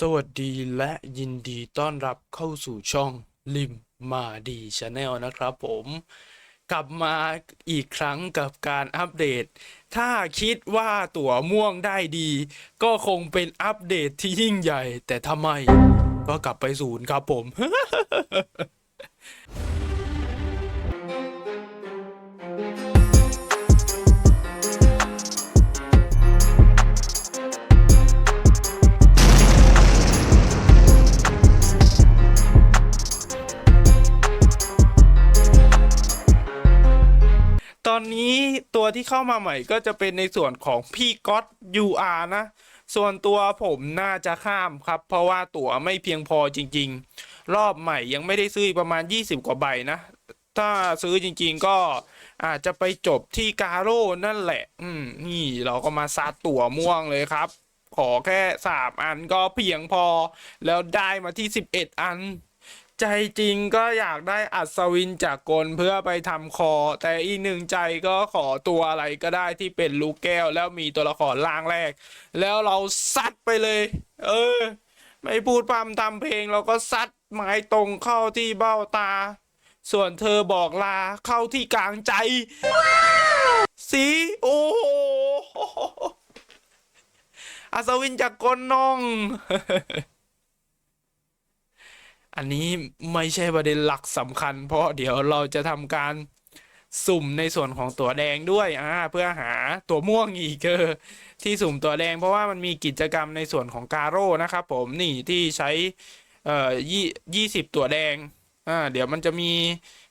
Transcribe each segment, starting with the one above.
สวัสดีและยินดีต้อนรับเข้าสู่ช่องลิมมาดีชาแนลนะครับผม กลับมาอีกครั้งกับการอัปเดต ถ้าคิดว่าตั๋วม่วงได้ดี ก็คงเป็นอัปเดตที่ยิ่งใหญ่ แต่ทำไม ก็กลับไปศูนย์ครับผม ตัวที่เข้ามาใหม่ก็จะเป็นในส่วนของพี่ก๊อต UR นะ ส่วนตัวผมน่าจะข้ามครับ เพราะว่าตั๋วไม่เพียงพอจริง ๆ รอบใหม่ยังไม่ได้ซื้อประมาณ 20 กว่าใบนะ ถ้าซื้อจริงๆก็อาจจะไปจบที่กาโร่นั่นแหละ อืมนี่เราก็มาซัดตั๋วม่วงเลยครับ ขอแค่สามอันก็เพียงพอ แล้วได้มาที่ 11 อัน ใจจริงก็อยากได้อัศวินจากกลเพื่อไปทำคอ แต่อีกหนึ่งใจก็ขอตัวอะไรก็ได้ที่เป็นลูกแก้วแล้วมีตัวละครล่างแรก แล้วเราซัดไปเลย เออ ไม่พูดพร่ำทำเพลงเราก็ซัดไม้ตรงเข้าที่เบ้าตา ส่วนเธอบอกลาเข้าที่กลางใจ สีโอ้โหอัศวินจากกลน้อง อันนี้ไม่ใช่ประเด็นหลักสำคัญ เพราะเดี๋ยวเราจะทำการสุ่มในส่วนของตัวแดงด้วยอ่าเพื่อหาตัวม่วงอีกเออที่สุ่มตัวแดง เพราะว่ามันมีกิจกรรมในส่วนของการโร่นะครับผมนี่ที่ใช้เอ่อยี่ยี่สิบตัวแดงอ่าเดี๋ยวมันจะมี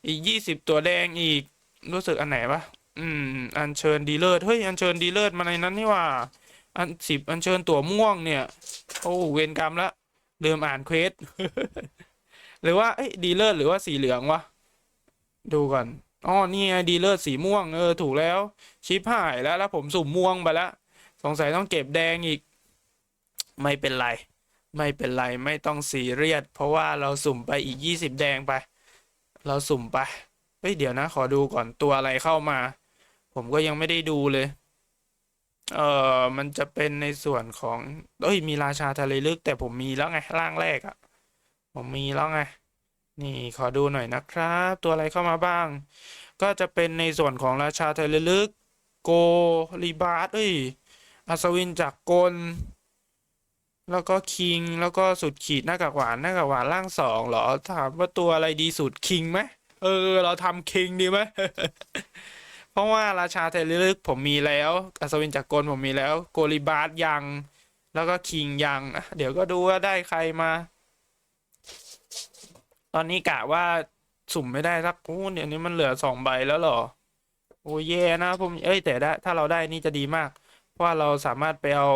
อีกยี่สิบตัวแดงอีกรู้สึกอันไหนวะอืม อัญเชิญดีเลิศเฮ้ยอัญเชิญดีเลิศมาในนั้นนี่ว่าอันสิบอัญเชิญตัวม่วงเนี่ย โอ้เวรกรรมละลืมอ่านเควส หรือว่าเอ้ยดีเลิศหรือว่าสีเหลืองวะ ดูก่อนอ๋อนี่ไงดีเลิศสีม่วงเออถูกแล้วชิปหายแล้วแล้วผมสุ่มม่วงไปแล้วสงสัยต้องเก็บแดงอีก ไม่เป็นไร ไม่เป็นไรไม่ต้องซีเรียสเพราะว่าเราสุ่มไปอีกยี่สิบแดงไป เราสุ่มไปเฮ้ยเดี๋ยวนะ ขอดูก่อนตัวอะไรเข้ามา ผมก็ยังไม่ได้ดูเลย เออมันจะเป็นในส่วนของเอ้ยมีราชาทะเลลึกแต่ผมมีแล้วไงร่างแรกอะ ผมมีแล้วไง นี่ขอดูหน่อยนะครับ ตัวอะไรเข้ามาบ้าง ก็จะเป็นในส่วนของราชาไทยลึก โกลีบาร์เอ้ยอัศวินจากกล แล้วก็คิง แล้วก็สุดขีดหน้ากากหวานหน้ากากหวานร่างสองเหรอ ถามว่าตัวอะไรดีสุดคิงไหมเออ เราทำคิงดีไหมเพราะว่าราชาไทยลึกผมมีแล้ว อัศวินจากกลผมมีแล้ว โกลีบาร์ยัง แล้วก็คิงยัง เดี๋ยวก็ดูว่าได้ใครมา ตอนนี้กะว่าสุ่มไม่ได้สักโอ้เดี๋ยวนี้มันเหลือสองใบแล้วหรอ โอ้แย่นะผมเอ้ยแต่ได้ถ้าเราได้นี่จะดีมาก เพราะว่าเราสามารถไปเอา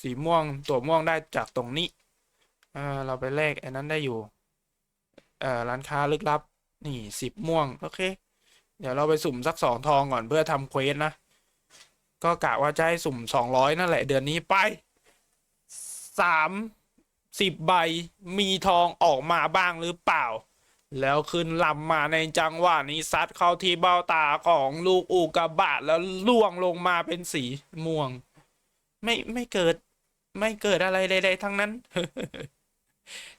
สีม่วงตัวม่วงได้จากตรงนี้อ่าเราไปแลกไอันนั้นได้อยู่เออร้านค้าลึกลับ นี่สิบม่วง โอเค เดี๋ยวเราไปสุ่มสักสองทองก่อนเพื่อทำเควสนะ ก็กะว่าจะให้สุ่มสองร้อยนั่นแหละเดือนนี้ไปสาม สิบใบมีทองออกมาบ้างหรือเปล่า แล้วขึ้นลำมาในจังหวะนี้ซัดเข้าที่เบ้าตาของลูกอุกาบาตแล้วล่วงลงมาเป็นสีม่วง ไม่ไม่เกิด ไม่เกิดอะไรใดๆทั้งนั้น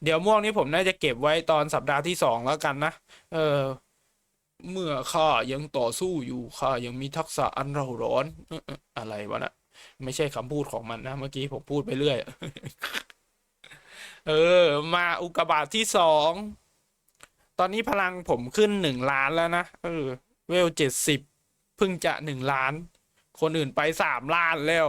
เดี๋ยวม่วงนี้ผมน่าจะเก็บไว้ตอนสัปดาห์ที่สองแล้วกันนะ เออ เมื่อข้ายังต่อสู้อยู่ข้ายังมีทักษะอันเร่าร้อน อะไรวะนะไม่ใช่คำพูดของมันนะ เมื่อกี้ผมพูดไปเรื่อย เออ มาอุกกาบาตที่สอง ตอนนี้พลังผมขึ้นหนึ่งล้านแล้วนะ เออ เวลเจ็ดสิบเพิ่งจะหนึ่งล้าน คนอื่นไปสามล้านแล้ว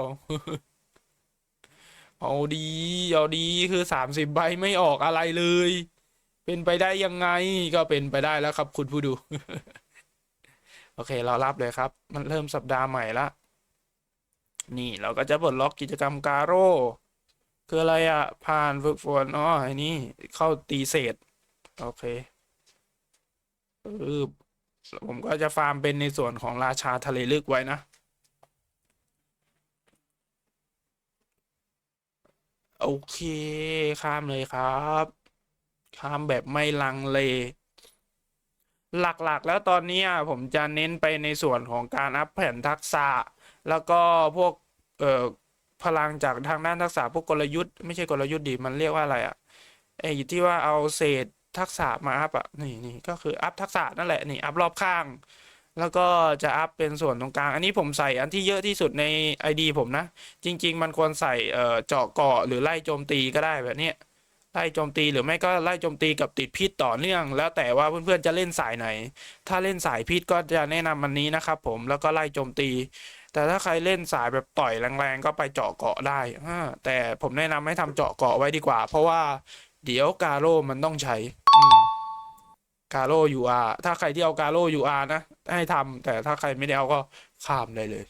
เอาดีเอาดีคือสามสิบใบไม่ออกอะไรเลย เป็นไปได้ยังไงก็เป็นไปได้แล้วครับ คุณผู้ดู โอเค เรารับเลยครับ มันเริ่มสัปดาห์ใหม่ละ นี่เราก็จะปลดล็อกกิจกรรมกาโร่ คืออะไรอะ ผ่านฝึกฝนอ๋อไอ้นี่เข้าตีเศษ โอเคเออผมก็จะฟาร์มเป็นในส่วนของราชาทะเลลึกไว้นะ โอเค ข้ามเลยครับ ข้ามแบบไม่ลังเล หลักๆ แล้วตอนนี้อะผมจะเน้นไปในส่วนของการอัพแผนทักษะ แล้วก็พวกเอ่อ พลังจากทางด้านทักษะพวกกลยุทธ์ไม่ใช่กลยุทธ์ดิมันเรียกว่าอะไรอะไอ้ที่ว่าเอาเศษทักษะมาอัพอะนี่นี่ก็คืออัพทักษะนั่นแหละนี่อัพรอบข้าง แล้วก็จะอัพเป็นส่วนตรงกลาง อันนี้ผมใส่อันที่เยอะที่สุดใน ID ผมนะ จริง ๆ มันควรใส่เจาะเกาะหรือไล่โจมตีก็ได้แบบนี้ไล่โจมตีหรือไม่ก็ไล่โจมตีกับติดพิษต่อเนื่อง แล้วแต่ว่าเพื่อนๆจะเล่นสายไหน ถ้าเล่นสายพิษก็จะแนะนำมันนี้นะครับผมแล้วก็ไล่โจมตี แต่ถ้าใครเล่นสายแบบต่อยแรงๆก็ไปเจาะเกาะได้แต่ผมแนะนำให้ทำเจาะเกาะไว้ดีกว่า เพราะว่าเดี๋ยวกาโร่มันต้องใช้กาโร่ UR ถ้าใครที่เอากาโร่ UR นะให้ทำแต่ถ้าใครไม่ได้เอาก็ข้ามได้เลย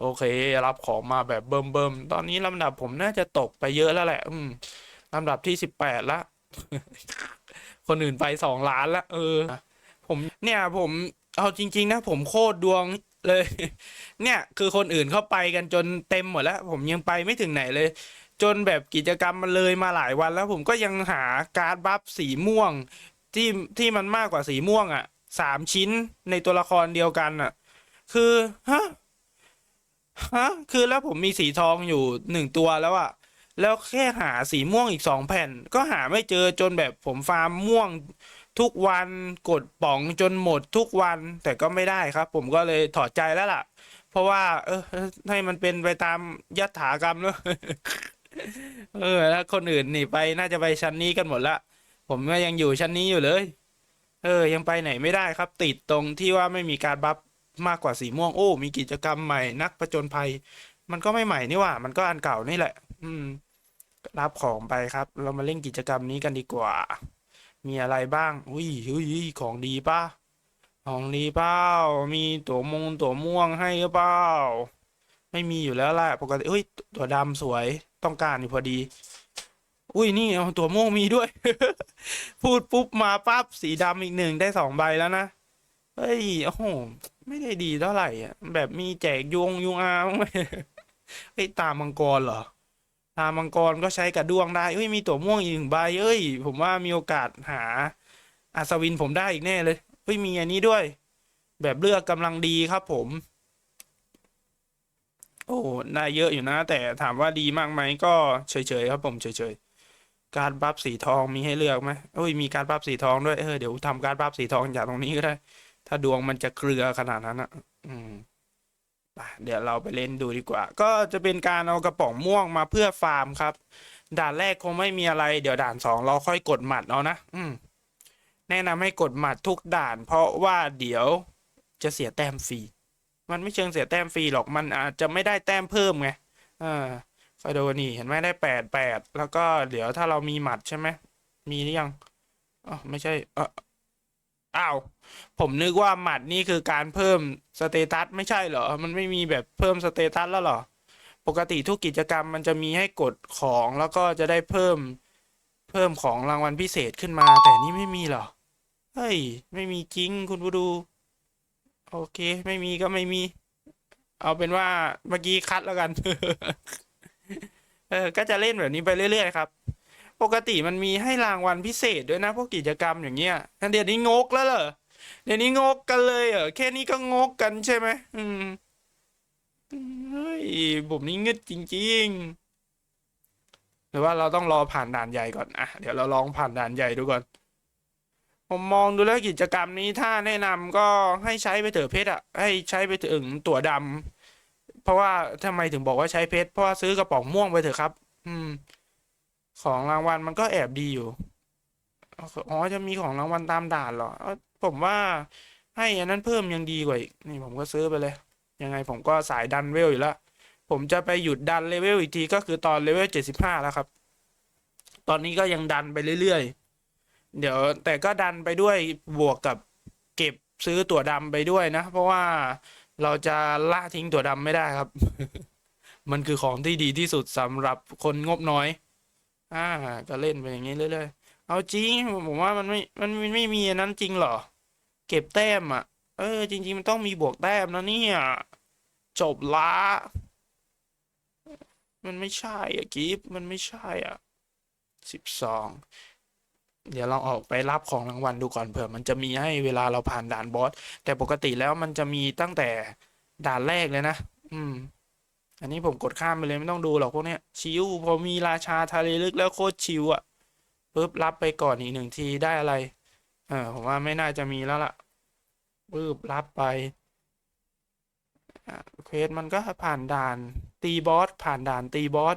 โอเค รับของมาแบบเบิ่มๆตอนนี้ลำดับผมน่าจะตกไปเยอะแล้วแหละ อืมลำดับที่สิบแปดละคนอื่นไปสองล้านละเออ ผมเนี่ยผมเอาจริง ๆ นะ ผมโคตรดวง เลย เนี่ย คือคนอื่นเข้าไปกันจนเต็มหมดแล้ว ผมยังไปไม่ถึงไหนเลย จนแบบกิจกรรมมันเลยมาหลายวันแล้วผมก็ยังหาการ์ดบัฟสีม่วง ที่ที่มันมากกว่าสีม่วงอะสามชิ้นในตัวละครเดียวกันอะ คือฮะฮะคือแล้วผมมีสีทองอยู่หนึ่งตัวแล้วอะแล้วแค่หาสีม่วงอีกสองแผ่น ก็หาไม่เจอจนแบบผมฟาร์มม่วง ทุกวันกดป๋องจนหมดทุกวันแต่ก็ไม่ได้ครับ ผมก็เลยถอดใจแล้วล่ะ เพราะว่า เออ ให้มันเป็นไปตามยถากรรมเนอะเออแล้วคนอื่นนี่ไปน่าจะไปชั้นนี้กันหมดละผมก็ยังอยู่ชั้นนี้อยู่เลย เออ ยังไปไหนไม่ได้ครับ ติดตรงที่ว่าไม่มีการบัฟมากกว่าสีม่วงโอ้ มีกิจกรรมใหม่นักผจญภัย มันก็ไม่ใหม่นี่ว่า มันก็อันเก่านี่แหละ อืม รับของไปครับ เรามาเล่นกิจกรรมนี้กันดีกว่า มีอะไรบ้าง อุ้ยอุ้ยของดีป่ะ ของดีเปล่า มีตัวมงตัวม่วงให้หรือเปล่า ไม่มีอยู่แล้วแหละปกติเฮ้ย ตัวดำสวย ต้องการอยู่พอดี อุ้ยนี่เอาตัวม่วงมีด้วย พูดปุ๊บมาปั๊บสีดำอีกหนึ่งได้สองใบแล้วนะ เฮ้ย โอ้โห ไม่ได้ดีเท่าไหร่อะ แบบมีแจกยุงยุงอาไหมเฮ้ตามังกรเหรอ ตามังกรก็ใช้กระด้วงได้เฮ้ยมีตัวม่วงอีกหนึ่งใบเอ้ย ผมว่ามีโอกาสหาอัศวินผมได้อีกแน่เลยเฮ้ยมีอันนี้ด้วย แบบเลือกกำลังดีครับผม โอ้ได้เยอะอยู่นะ แต่ถามว่าดีมากไหมก็เฉยๆครับผมเฉยๆการบัฟสีทองมีให้เลือกไหมโอ้ยมีการบัฟสีทองด้วยเออเดี๋ยวทำการบัฟสีทองจากตรงนี้ก็ได้ ถ้าดวงมันจะเกลือขนาดนั้นอะอืม เดี๋ยวเราไปเล่นดูดีกว่า ก็จะเป็นการเอากระป๋องม่วงมาเพื่อฟาร์มครับ ด่านแรกคงไม่มีอะไร เดี๋ยวด่านสองเราค่อยกดหมัดเอานะ อืม แนะนำให้กดหมัดทุกด่าน เพราะว่าเดี๋ยวจะเสียแต้มฟรี มันไม่เชิงเสียแต้มฟรีหรอก มันอาจจะไม่ได้แต้มเพิ่มไงอ่าคอยดูนี่เห็นไหมได้แปดแปด แล้วก็เดี๋ยวถ้าเรามีหมัดใช่ไหม มีหรือยังอ๋อไม่ใช่ เออ อ้าว ผมนึกว่าหมัดนี่คือการเพิ่มสเตตัสไม่ใช่เหรอ มันไม่มีแบบเพิ่มสเตตัสแล้วเหรอ ปกติทุกกิจกรรมมันจะมีให้กดของแล้วก็จะได้เพิ่มเพิ่มของรางวัลพิเศษขึ้นมา แต่นี่ไม่มีเหรอ เฮ้ย ไม่มีจริงคุณผู้ดู โอเค ไม่มีก็ไม่มี เอาเป็นว่าเมื่อกี้คัดแล้วกัน เออ ก็จะเล่นแบบนี้ไปเรื่อยๆครับ ปกติมันมีให้รางวัลพิเศษด้วยนะ พวกกิจกรรมอย่างเงี้ยเดี๋ยวนี้งกแล้วเหรอเดี๋ยวนี้งกกันเลยเหรอแค่นี้ก็งกกันใช่ไหมอืมเฮ้ยผมนี่งึดจริง ๆ หรือว่าเราต้องรอผ่านด่านใหญ่ก่อนอะเดี๋ยวเราลองผ่านด่านใหญ่ดูก่อน ผมมองดูแล้วกิจกรรมนี้ถ้าแนะนำก็ให้ใช้ไปเถอะเพชรอะให้ใช้ไปถึงตั๋วดำเพราะว่าทำไมถึงบอกว่าใช้เพชรเพราะว่าซื้อกระป๋องม่วงไปเถอะครับ อืม ของรางวัลมันก็แอบดีอยู่ อ๋อจะมีของรางวัลตามด่านเหรอ ผมว่าให้อันนั้นเพิ่มยังดีกว่าอีก นี่ผมก็ซื้อไปเลย ยังไงผมก็สายดันเวลอยู่แล้วผมจะไปหยุดดันเลเวลอีกทีก็คือตอนเลเวลเจ็ดสิบห้าแล้วครับ ตอนนี้ก็ยังดันไปเรื่อยๆ เดี๋ยวแต่ก็ดันไปด้วยบวกกับเก็บซื้อตั๋วดำไปด้วยนะ เพราะว่าเราจะละทิ้งตั๋วดำไม่ได้ครับ มันคือของที่ดีที่สุดสำหรับคนงบน้อย อ่า ก็เล่นไปอย่างนี้เรื่อยๆเอาจริงผมว่ามันไม่มันไม่ไม่มีอันนั้นจริงหรอ เก็บแต้มอะ เออ จริง ๆ มันต้องมีบวกแต้มนะเนี่ยจบละมันไม่ใช่อะกิฟมันไม่ใช่อะสิบสองเดี๋ยวเราออกไปรับของรางวัลดูก่อนเผื่อ มันจะมีให้เวลาเราผ่านด่านบอสแต่ปกติแล้วมันจะมีตั้งแต่ด่านแรกเลยนะ อืม อันนี้ผมกดข้ามไปเลยไม่ต้องดูหรอกพวกเนี้ยชิวพอมีราชาทะเลลึกแล้วโคตรชิวอะปุ๊บรับไปก่อนอีกหนึ่งทีได้อะไร เออผมว่าไม่น่าจะมีแล้วล่ะปุ๊บรับไปอะเควสมันก็ผ่านด่านตีบอสผ่านด่านตีบอส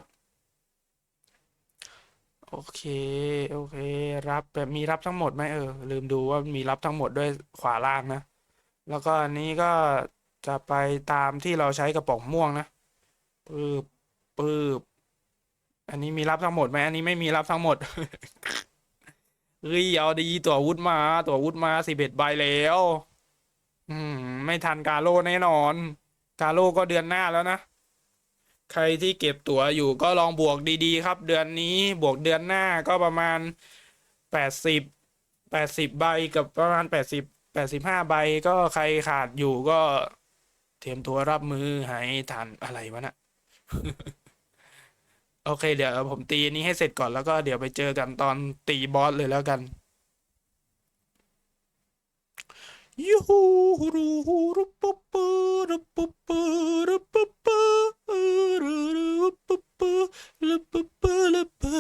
โอเค โอเค รับแบบมีรับทั้งหมดไหมเออ ลืมดูว่ามีรับทั้งหมดด้วยขวาล่างนะ แล้วก็อันนี้ก็จะไปตามที่เราใช้กระป๋องม่วงนะ ปืบปืบอันนี้มีรับทั้งหมดไหมอันนี้ไม่มีรับทั้งหมดเฮ้ยเอาดีตัววุธมา ตัววุธมาสิบเอ็ดใบแล้ว อืม ไม่ทันกาโลแน่นอน กาโลก็เดือนหน้าแล้วนะ ใครที่เก็บตั๋วอยู่ก็ลองบวกดีๆ ครับ เดือนนี้บวกเดือนหน้าก็ประมาณแปดสิบแปดสิบใบกับประมาณแปดสิบแปดสิบห้าใบก็ใครขาดอยู่ก็เตรียมตัวรับมือให้ทันอะไรวะน่ะ โอเค เดี๋ยวผมตีนี้ให้เสร็จก่อนแล้วก็เดี๋ยวไปเจอกันตอนตีบอสเลยแล้วกันยูฮูฮูรูฮูรูปุปปุรูปุปปุรูปุปปุรูรูปุปปุรูปุปปุรูปุ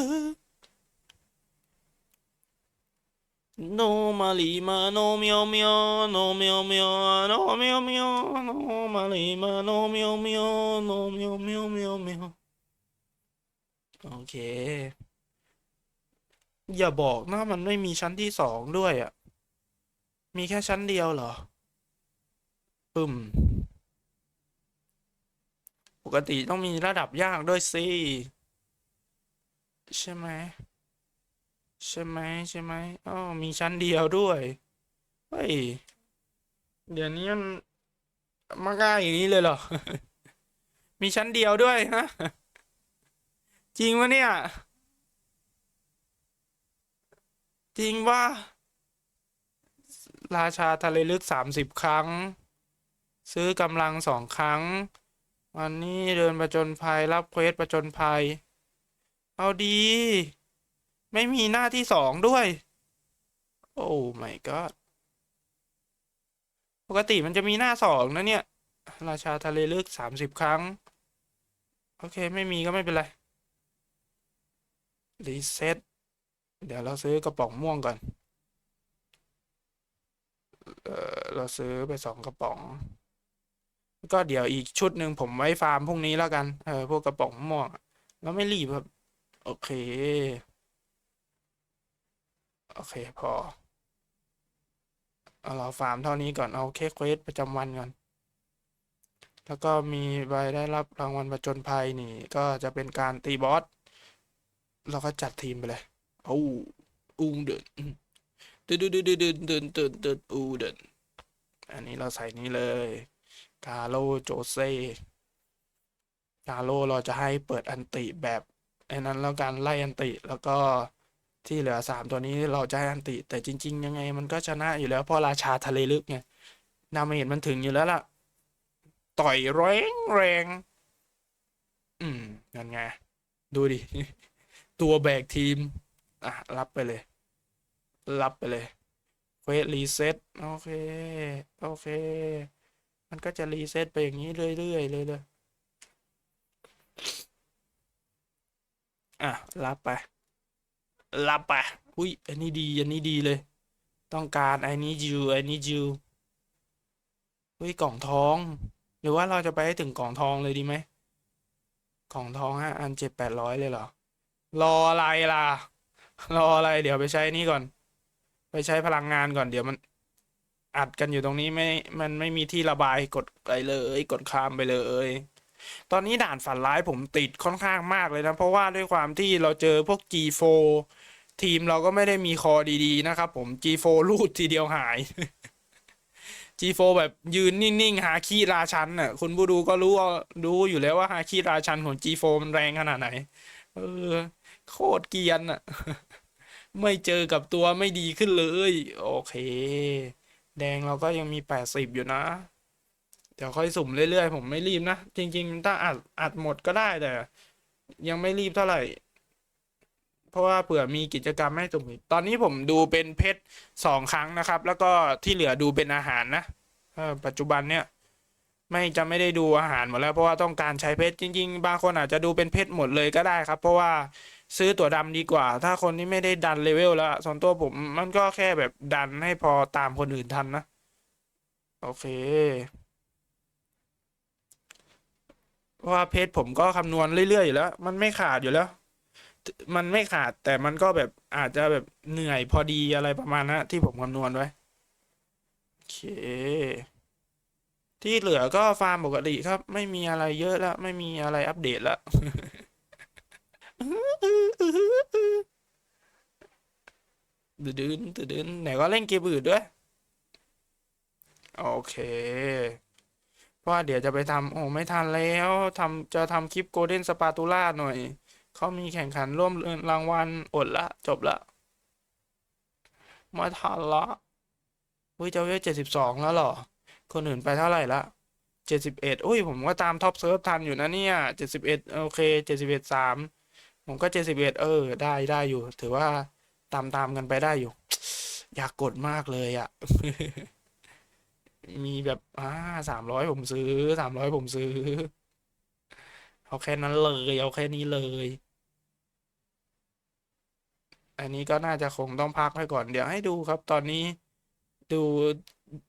โนมาลีมาโนเมียวเมียวโนเมียวเมียวโนเมียวเมียวโนมาลี เค อย่าบอกนะมันไม่มีชั้นที่สองด้วยอะ มีแค่ชั้นเดียวเหรอปึ้มปกติต้องมีระดับยากด้วยสิ ใช่ไหมใช่ไหมใช่ไหมอ๋อมีชั้นเดียวด้วย เฮ้ย เดี๋ยวนี้มันมาง่ายอย่างนี้เลยเหรอ มีชั้นเดียวด้วยฮะ จริงวะเนี่ย จริงว่า ราชาทะเลลึกสามสิบครั้ง ซื้อกำลังสองครั้ง วันนี้เดินประจนภัย รับเควสประจนภัย เอาดี ไม่มีหน้าที่สองด้วย โอ้ my god ปกติมันจะมีหน้าสองนะเนี่ย ราชาทะเลลึกสามสิบครั้ง โอเค ไม่มีก็ไม่เป็นไร รีเซ็ตเดี๋ยวเราซื้อกระป๋องม่วงก่อน เออเราซื้อไปสองกระป๋อง ก็เดี๋ยวอีกชุดหนึ่งผมไว้ฟาร์มพรุ่งนี้แล้วกัน เออพวกกระป๋องม่วงอะแล้วไม่รีบครับ โอเค โอเคพอเอาเราฟาร์มเท่านี้ก่อนเอาแค่เควสประจำวันก่อนแล้วก็มีใบได้รับรางวัลประจนภัยนี่ ก็จะเป็นการตีบอส เราก็จัดทีมไปเลยโอ้อูเดินเดินเดินเดินเดินเดินเดินเดินอูเดินอันนี้เราใส่นี้เลยกาโลโจเซกาโลเราจะให้เปิดอันติแบบไอ้นั้นแล้วการไล่อันติแล้วก็ที่เหลือสามตัวนี้เราจะให้อันติ แต่จริง ๆ ยังไง มันก็ชนะอยู่แล้วเพราะราชาทะเลลึกไงดาเมจมันถึงอยู่แล้วล่ะ ต่อยแรงแรง อืมนั่นไง ดูดิ ตัวแบกทีม อะ รับไปเลย รับไปเลยเควสรีเซ็ตโอเค โอเค มันก็จะรีเซ็ตไปอย่างนี้เรื่อยๆเลยเลยอะ รับไป รับไป อุ้ย อันนี้ดี อันนี้ดีเลย ต้องการไอ้นี้ยูไอ้นี้ยูอุ้ย กล่องทอง หรือว่าเราจะไปให้ถึงกล่องทองเลยดีไหม กล่องทองฮะอันเจ็ดแปดร้อยเลยเหรอ รออะไรล่ะ รออะไร เดี๋ยวไปใช้นี่ก่อน ไปใช้พลังงานก่อนเดี๋ยวมันอัดกันอยู่ตรงนี้ไม่ มันไม่มีที่ระบายกดไปเลย กดข้ามไปเลย ตอนนี้ด่านฝันร้ายผมติดค่อนข้างมากเลยนะ เพราะว่าด้วยความที่เราเจอพวก G4 ทีมเราก็ไม่ได้มีคอดีๆ นะครับผม G4 ลูดทีเดียวหาย G4 แบบยืนนิ่งๆ หาคีราชันน่ะ คุณผู้ดูก็รู้ว่ารู้อยู่แล้วว่าหาคีราชันของ G4 มันแรงขนาดไหน เออ โคตรเกียนอะไม่เจอกับตัวไม่ดีขึ้นเลย โอเค แดงเราก็ยังมีแปดสิบอยู่นะ เดี๋ยวค่อยสุ่มเรื่อยๆ ผมไม่รีบนะ จริง ๆ ถ้าอัดอัดหมดก็ได้แต่ ยังไม่รีบเท่าไหร่ เพราะว่าเผื่อมีกิจกรรมให้สุ่มอีกตอนนี้ผมดูเป็นเพชรสองครั้งนะครับ แล้วก็ที่เหลือดูเป็นอาหารนะปัจจุบันเนี่ย ไม่จะไม่ได้ดูอาหารหมดแล้วเพราะว่าต้องการใช้เพชรจริง ๆ บางคนอาจจะดูเป็นเพชรหมดเลยก็ได้ครับ เพราะว่าซื้อตั๋วดำดีกว่า ถ้าคนที่ไม่ได้ดันเลเวลแล้วส่วนตัวผมมันก็แค่แบบดันให้พอตามคนอื่นทันนะ โอเค เพราะว่าเพชรผมก็คำนวณเรื่อยๆอยู่แล้ว มันไม่ขาดอยู่แล้ว มันไม่ขาดแต่มันก็แบบอาจจะแบบเหนื่อยพอดีอะไรประมาณนั้นที่ผมคำนวณไว้ โอเค ที่เหลือก็ฟาร์มปกติครับ ไม่มีอะไรเยอะแล้ว ไม่มีอะไรอัปเดตแล้วตื่นตื่นตื่นไหนก็เล่นเกมอื่นด้วย โอเคเพราะเดี๋ยวจะไปทำโอ้ไม่ทันแล้วทำจะทำคลิปโกลเด้นสปาตูล่าหน่อย เขามีแข่งขันร่วมรางวัลอดละ จบละไมาทันละเฮ้ยเจ้าเวลเจ็ดสิบสองแล้วหรอ คนอื่นไปเท่าไหร่ละเจ็ดสิบเอ็ดอุ้ยผมก็ตามท็อปเซิร์ฟทันอยู่นะเนี่ยเจ็ดสิบเอ็ดโอเคเจ็ดสิบเอ็ดสามผมก็เจ็ดสิบเอ็ดเออ ได้ได้อยู่ ถือว่าตามตามกันไปได้อยู่ อยากกดมากเลยอะมีแบบอ่าสามร้อยผมซื้อสามร้อยผมซื้อ เอาแค่นั้นเลย เอาแค่นี้เลย อันนี้ก็น่าจะคงต้องพักไว้ก่อนเดี๋ยวให้ดูครับ ตอนนี้ดู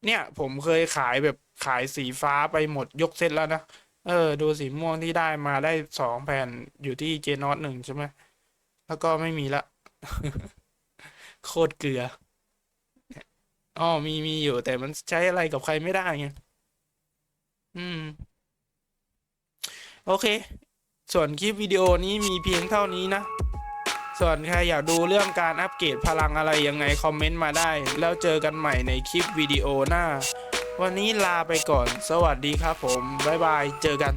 เนี่ย ผมเคยขายแบบขายสีฟ้าไปหมดยกเซตแล้วนะ เออ ดูสีม่วงที่ได้มาได้สองแผ่นอยู่ที่เจนอตหนึ่งใช่ไหมแล้วก็ไม่มีละ โคตรเกลืออ๋อมีมีอยู่แต่มันใช้อะไรกับใครไม่ได้ไงอืม โอเค ส่วนคลิปวิดีโอนี้มีเพียงเท่านี้นะ ส่วนใครอยากดูเรื่องการอัปเกรดพลังอะไรยังไงคอมเมนต์มาได้ แล้วเจอกันใหม่ในคลิปวิดีโอหน้า วันนี้ลาไปก่อน สวัสดีครับผม บ๊ายบาย เจอกัน